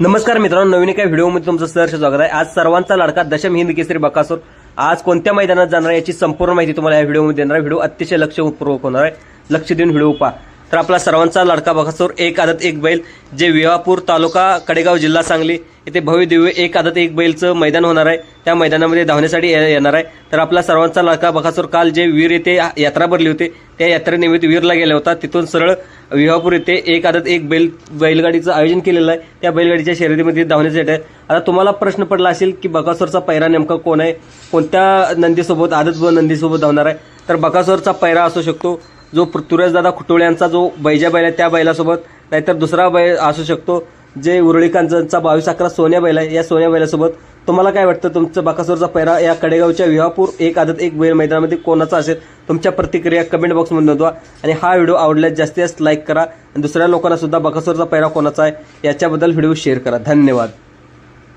नमस्कार मित्रांनो नवीन एका व्हिडिओमध्ये तुमचं सहर्ष स्वागत आहे. आज सर्वांचा लाडका दशम हिंद केसरी बकासूर. आज कोणत्या मैदानात जाणार आहे याची संपूर्ण माहिती तुम्हाला या व्हिडिओमध्ये देणार व्हिडिओ अतिशय लक्षपूर्वक होणार आहे. लक्ष देऊन व्हिडिओ पहा. तर आपला सर्वांचा लाडका बकासूर एक आदत एक बैल जे विवापूर तालुका कडेगाव जिल्हा सांगली येथे भव्य दिव्य एक आदत एक बैलचं मैदान होणार आहे. त्या मैदानामध्ये धावण्यासाठी ये- येणार आहे. तर आपला सर्वांचा लाडका बकासूर काल जे वीर येथे यात्रा भरली होती त्या यात्रेनिमित्त वीरला गेला होता. तिथून सरळ विवापूर येथे एक आदत एक बैल बैलगाडीचं आयोजन केलेलं आहे. त्या बैलगाडीच्या शर्यतीमध्ये धावण्यासाठी आहे. आता तुम्हाला प्रश्न पडला असेल की बकासूरचा पैरा नेमका कोण आहे? कोणत्या नंदीसोबत आदत व नंदीसोबत धावणार आहे? तर बकासूरचा पैरा असू शकतो जो पृथ्वीराजदादा खुटोळे यांचा जो बैजा बैल आहे त्या बैलासोबत नाहीतर दुसरा बैल असू शकतो जे उरळीकांचा बावीस अकरा सोन्या बैल आहे या सोन्या बैलासोबत. तुम्हाला काय वाटतं? तुमचं बकासूरचा पैरा या कडेगावच्या विवापूर एक आदत एक बैल मैदानामध्ये कोणाचा असेल? तुमच्या प्रतिक्रिया कमेंट बॉक्समध्ये नोंदवा. आणि हा व्हिडिओ आवडल्यास जास्तीत जास्त लाईक करा. आणि दुसऱ्या लोकांना सुद्धा बकासूरचा पैरा कोणाचा आहे याच्याबद्दल व्हिडिओ शेअर करा. धन्यवाद.